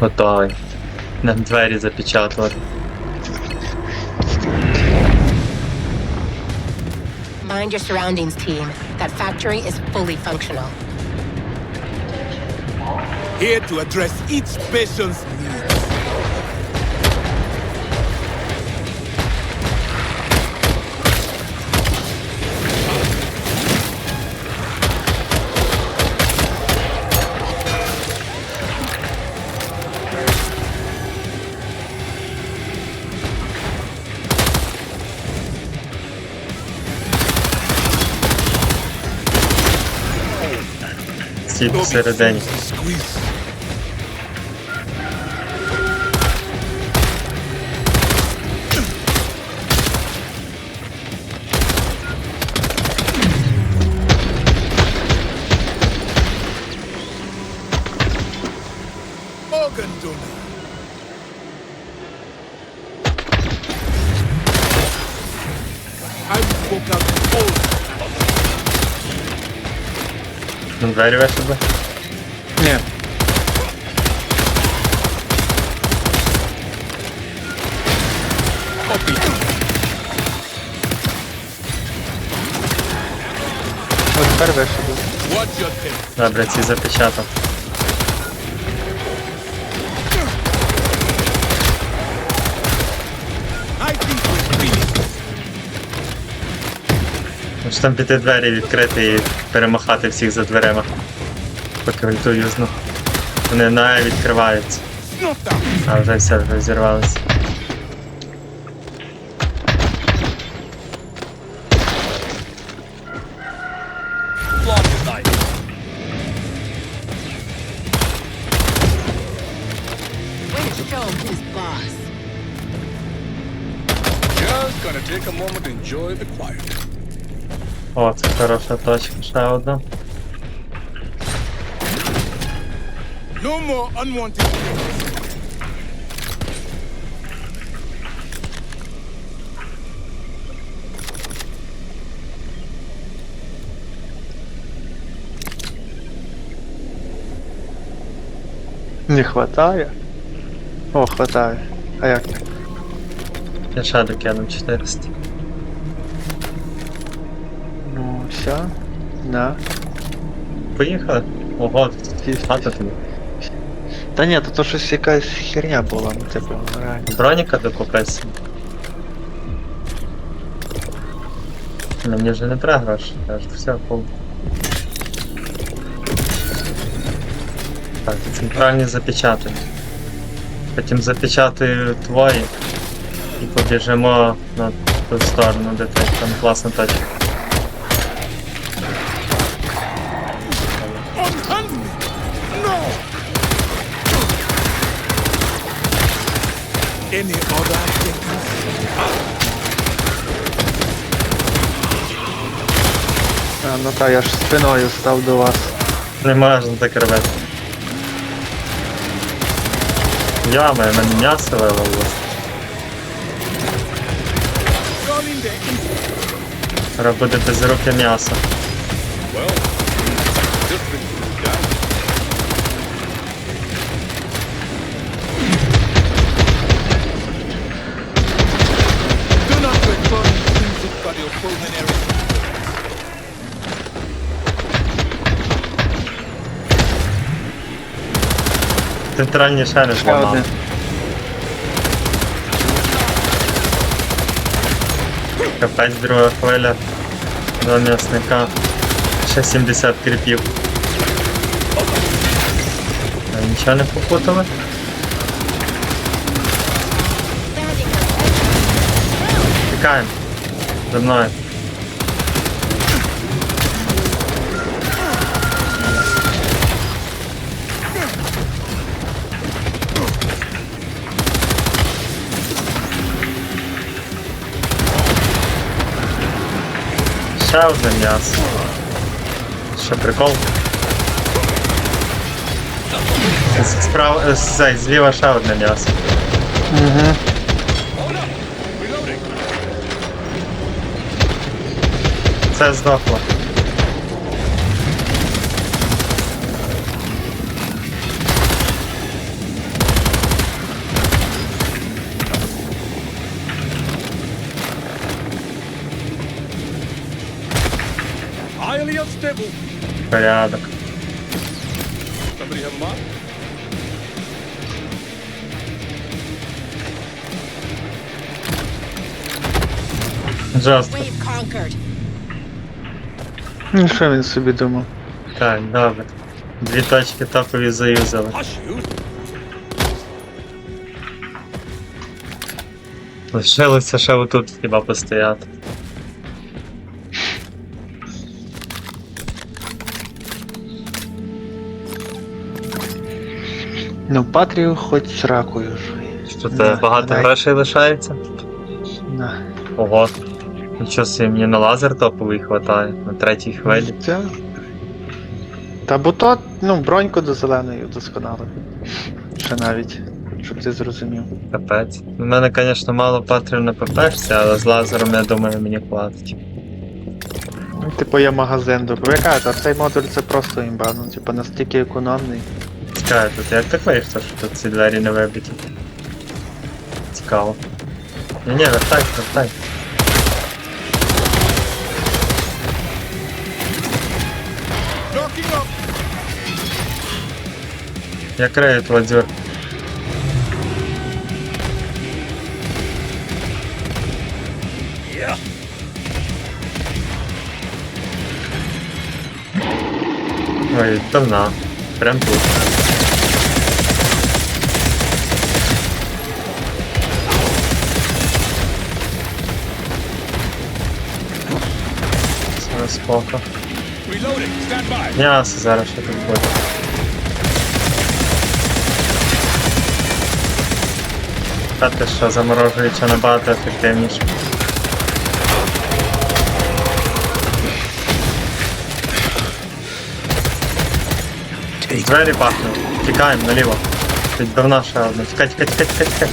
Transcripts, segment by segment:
Готовий. Нам двері запечатали. Mind your surroundings, team. That factory is fully functional. Here to address each patient's needs. Всі всередині. Squeeze. Нам двері вийшли? Ні. copy. Ось тепер вийшов. Watch your step. Добре, ці запечатав. I think we're finished. Може там піти двері відкрити і перемахати всіх за дверима. Поки ульту юзну. Вони на відкриваються. А вже все, вже зірвалися. Хороша точка, ще одна. No more unwanted. Не хватає. О, хватає. А як так? Я ще докину 400. Все. На. Поїхали? Ого, тут Ті- багато тобі. Та ні, то, то щось якась херня була, ну типу, реально. Броніка докупись. Мені вже не треба гроші, кажуть, все, пол. Так, центральні запечатані. Потім запечатаю твої і побіжимо на ту сторону, де ти там класна точка. Ну та я ж спиною став до вас. Не можна так робити. Яма, я мене Треба буде без руки м'ясо. Well, different guy. Do not return to cardiopulmonary. Центральні не зламав. Капець друга хвиля. Два м'ясника. Ще 70 кріпів. А нічого не попутали? Тікаємо. За мною. Ще одне м'ясо. Ще прикол? Справа, зліва ще одне м'ясо. Угу. Це здохло. Unstable. Порядок. Somebody have a mark? Жорстко. Wave conquered. Ну що він собі думав? Так, добре. Дві точки топові заюзали. Hush you. Лишилося ще отут хіба постояти. Ну, Патрію хоч сракою жує. Що Да, це багато дай. грошей лишається? На. Ого. Нічого собі мені на лазер топовий хватає на третій хвилі. Це... Та бо то, ну, броньку до зеленої вдосконалив. Ще навіть, щоб ти зрозумів. Капець. У мене, звісно, мало патрів на ППшці, але з лазером, я думаю, мені хватить. Ну, типу, я магазин добру. Я кажу, а цей модуль це просто імба, ну, типу, настільки економний. Цікаво, тут як так вийшло, що тут ці двері не вибиті? Цікаво. Ні, ні, вертай, вертай. Knocking up. Я крию твою дзюр. Yeah. Ой, давна. Прям тут. Все споко. Reloading. Stand by. М'ясо зараз ще тут буде. Та ти що, заморожуючи набагато ефективніше. Двері пахнуть. Тікаємо наліво. Відбивна ще одна. Тікай, тікай, тікай, тікай, тікай.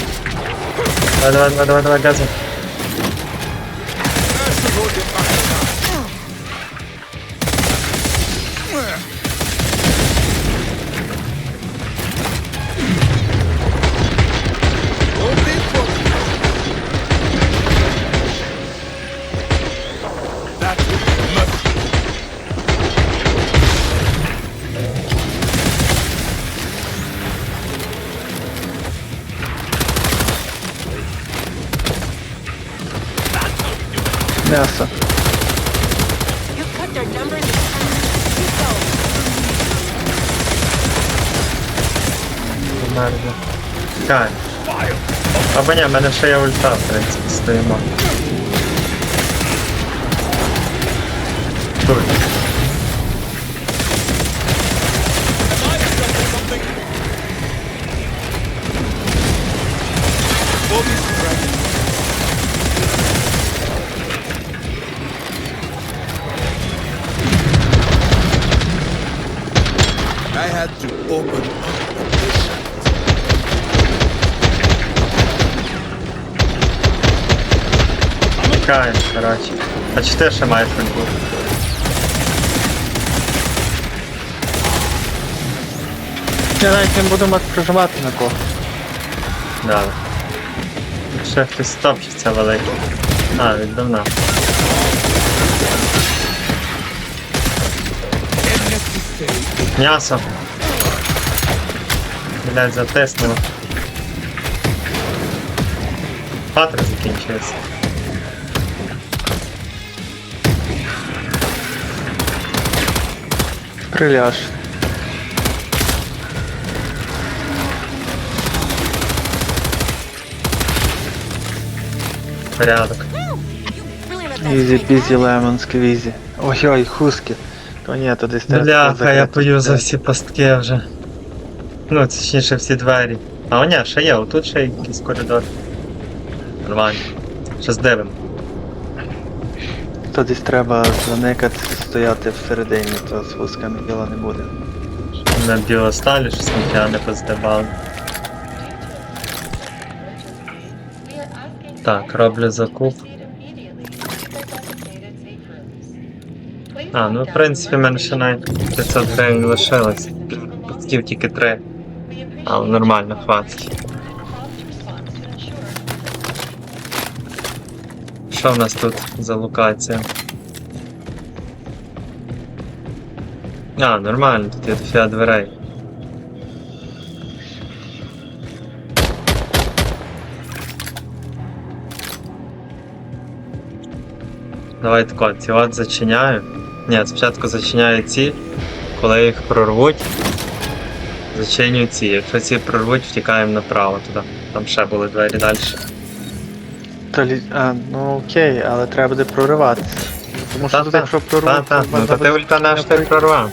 Давай, давай, давай, давай, давай, газуй. Померли. Тікаємо. Або ні, в мене ще є ульта, в принципі, стоїмо. Тут. Тікаємо, коротше. А чи ти ще маєш ульту? Я навіть не буду мати проживати на кого. Дали. Ще хтось топчеться великий. А, віддавна. М'ясо. Блять, затиснуло. Патри закінчується. Приляж. Порядок. Ізі пізі лемон сквізі. Ой-ой, хуски. То ні, то десь треба Бляха, я закрити. поюзав всі пастки вже. Ну, точніше всі двері. А о, ні, ще є, отут ще якийсь коридор. Нормально. Ще здивимо. То десь треба заникати, стояти всередині, то з хусками діла не буде. На білосталі, що сміття не поздивали. Так, роблю закуп. А, ну в принципі, в мене ще навіть 500 гривень лишилось. Пасків тільки 3. Але нормально, хватить. Що в нас тут за локація? А, нормально, тут є дофіга дверей. Давай тако, ці от зачиняю. Ні, спочатку зачиняю ці, коли їх прорвуть. Зачинюю ці. Якщо ці прорвуть, втікаємо направо туди. Там ще були двері далі. То лі... А, ну окей, але треба буде прориватися. Тому що тут якщо прорвати, Та-та, ну можна то ти ульта наш ти прорвав.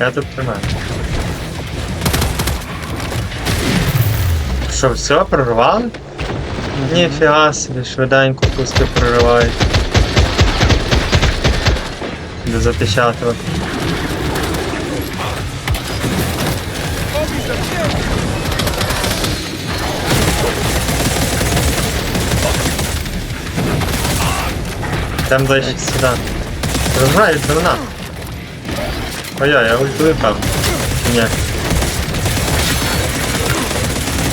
Я тут тримаю. Що, все, прорвали? Ніфіга собі, швиденько пусти проривають. До запечатувати. Там ближче сюди. Розграють до нас. Ой, я ульту випав. Ні.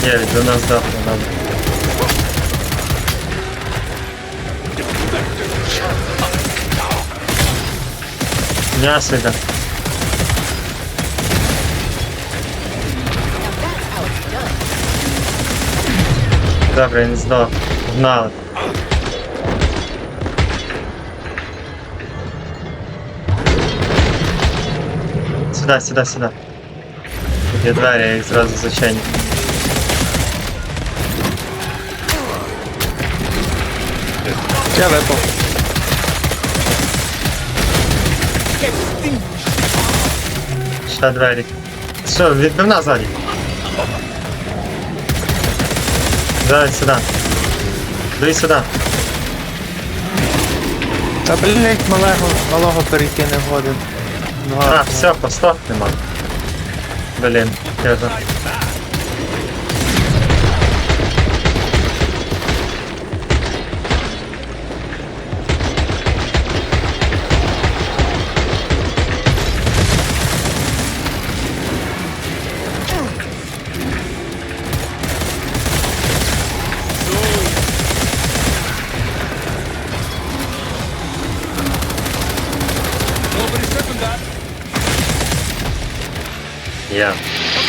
Є, до нас дохне, добре. М'ясо йде. Добре, він здох. Гнали. Сюди, сюди, сюди. Тут є двері, я їх зразу зачиню. Я випав. Ще двері. Що, відбивна ззаді. Давай сюди. Дуй сюди. Та блять, малого, малого перейти не годен. Ну, А, все, постав нема. Блін, я же.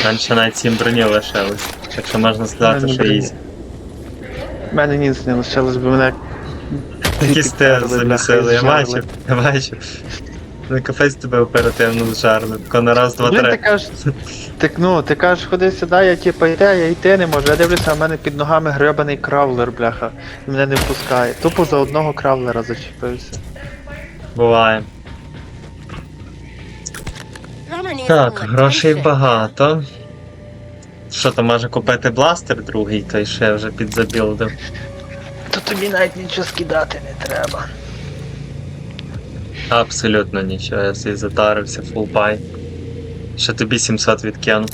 Раніше навіть 7 броні лишилось. Так що можна сказати, що ізі. В мене ніц не лишилось, бо мене Такі сте замісили, я бачив, я бачив. Ну кафець тебе оперативно зжарли. Тако на раз, два, Блін, ти кажеш, ти, ну, ти кажеш, ходи сюди, я типа йде, я йти не можу. Я дивлюся, в мене під ногами гребаний кравлер, бляха. І мене не впускає. Тупо за одного кравлера зачепився. Буває. Так, грошей багато. Що то може купити бластер другий, той ще вже підзабілдив. То тобі навіть нічого скидати не треба. Абсолютно нічого, я всі затарився, фул пай. Ще тобі 700 відкину.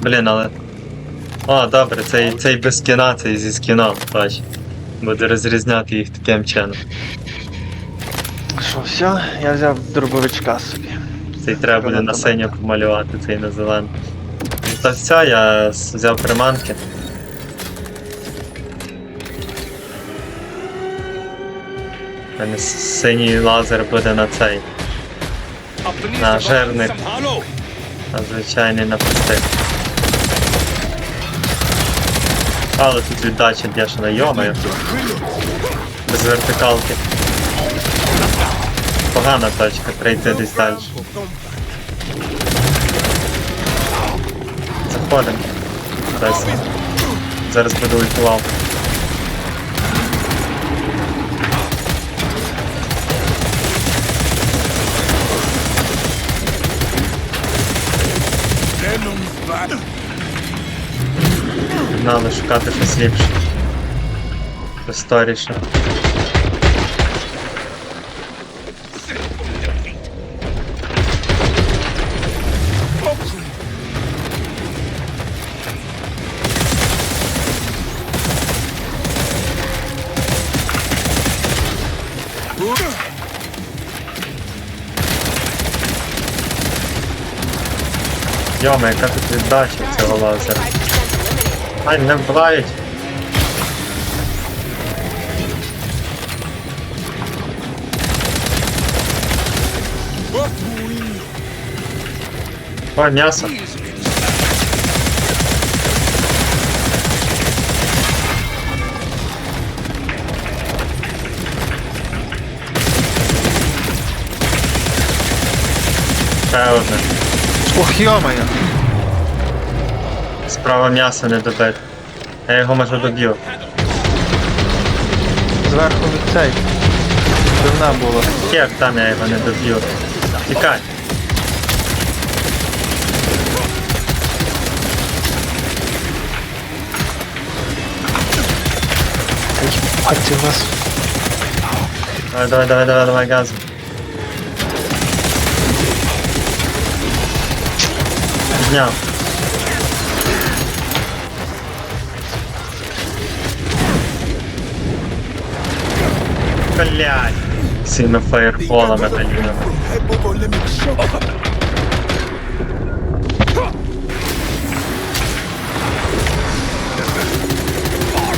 Блін, але. О, добре, цей, цей без кіна, цей зі скіном, бач. Буде розрізняти їх таким чином. Що, все, я взяв дробовичка собі. Цей треба буде на синю помалювати, цей на зелену. Ну, Та все, я взяв приманки. У мене синій лазер буде на цей, на жирник, а звичайний на пустих. Але тут віддача бешена, йомаю. Без вертикалки. Погана точка, прийти десь далі. Заходимо. Десь. Зараз буду ультував. Venom's back. Погнали шукати щось ліпше. Просторіше. Йома, яка тут віддача цього лазера. Ай, не вбивають. Ой, м'ясо. Ще одне. Ох, йомаю. Справа м'яса не добити. Я його може доб'ю. Зверху від цей. Дивна була. Як там я його не доб'ю. Тікай. А ти вас. Давай, давай, давай, давай, давай, газ. Підняв. Блядь. Цими фаєрболами галінами. Hey, Bobo, let me show you.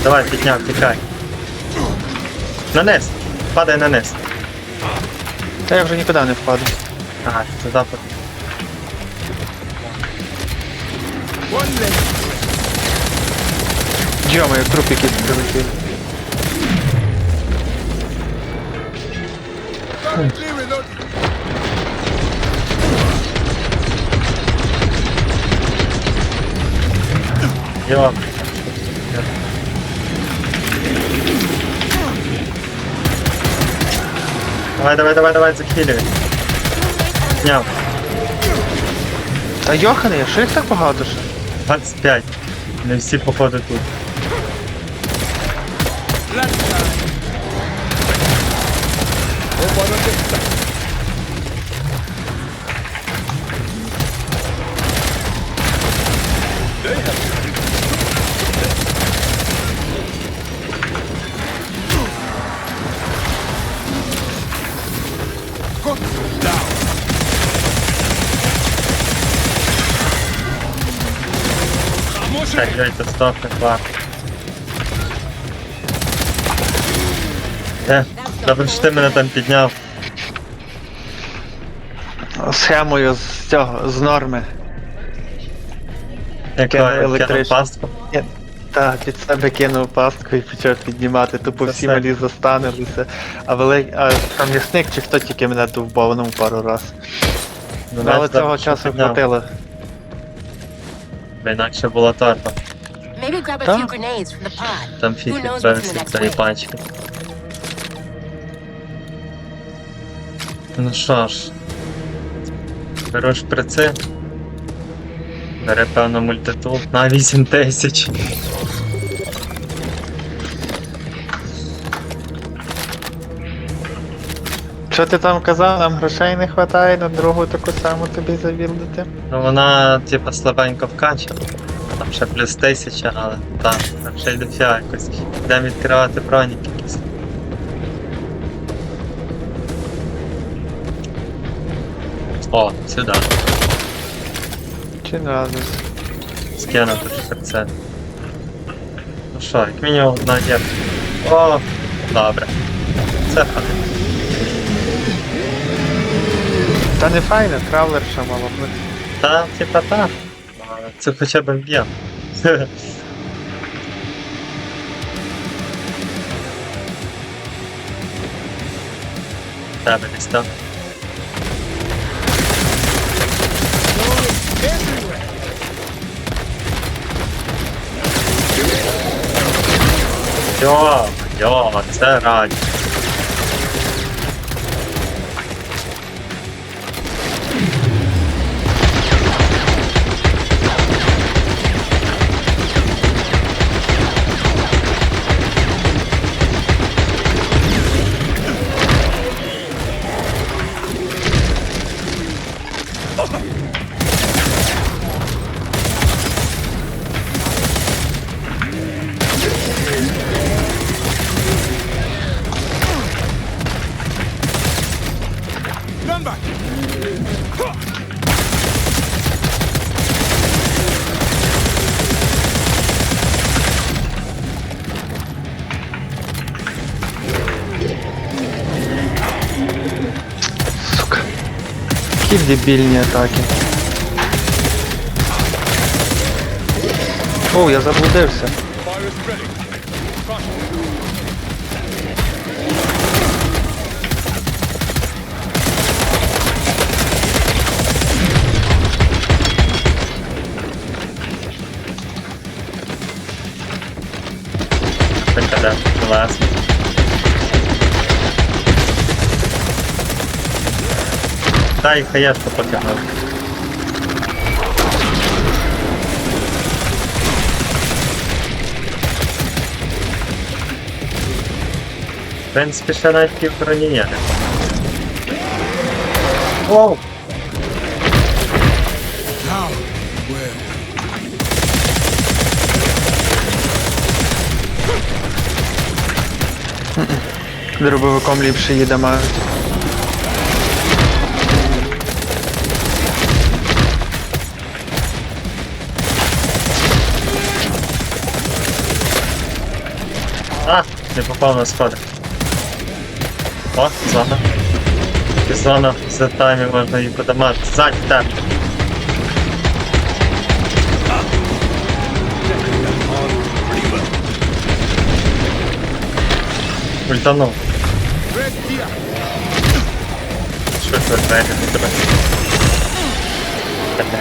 Давай, підняв, тікай. На низ. Падай на низ. Та я вже нікуди не впаду. Ага, це запад. One leg. Йомаю, труп якийсь прилетів. Currently reloading. Йо. Давай, давай, давай, давай, захилюй. Підняв. Та йоханий, а що їх так багато ще? 25. Не всі походу тут. Black line. Так, яйця стопне, клас. Е, добре, що ти мене там підняв. Схемою з цього, з норми. Як Кинув кинув електричну. пастку. Ні, Так, під себе кинув пастку і почав піднімати, тупо Це всі все. малі застанилися. А велик, а там м'ясник чи хто тільки мене довбав, ну пару раз. Ну, Але цього що часу підняв. хватило. Бо інакше була торба. Там next цієї wave? пачки. Ну що ж. Беру шприци. Бере певно мультитул на 8 тисяч. Що ти там казав, нам грошей не вистачає на другу таку саму тобі завілдити? Ну вона типа слабенько вкачана. Там ще плюс 1000, але так, там ще й дофіга якось. Йдемо відкривати бронік якийсь. О, сюди. Чи надо? Скинути шприце. Ну що, як мінімум одна є. О, добре. Це факт. Та не файно, травлер ще мало бути. Та, типа так. Це хоча б б'єм. Тебе десь там. Йо, йо, це раді. Які дебільні атаки. О, я заблудився. Прикаде, Класно. Дай хаєшку потягнув. В принципі, ще навіть пів броні є. Воу! Дробовиком ліпше їде мають. не попав на сходи. О, зона. І зона за таймі можна її подамати. Ззаді, так. Ультанув. red here. Швидко двері до тебе. Тебе.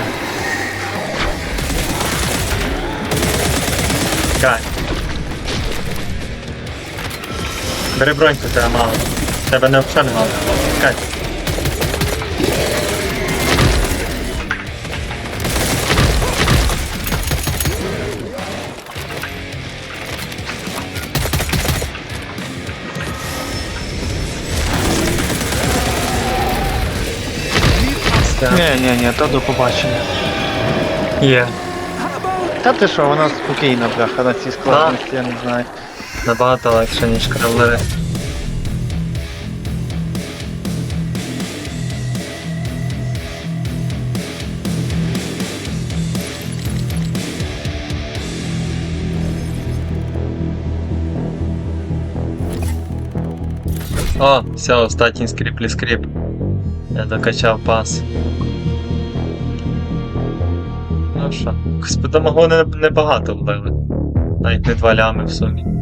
Бери броньку, тебе мало. Тебе не взагалі мало. Все. Ні, ні, ні, то до побачення. Є. Та ти що, вона спокійна, бляха, на цій складності, я не знаю. Набагато легше, ніж кравлери. О, все, останній скріплі скріп. Я докачав пас. Ну що, господи, могло не, небагато вбили. Навіть не два лями в сумі.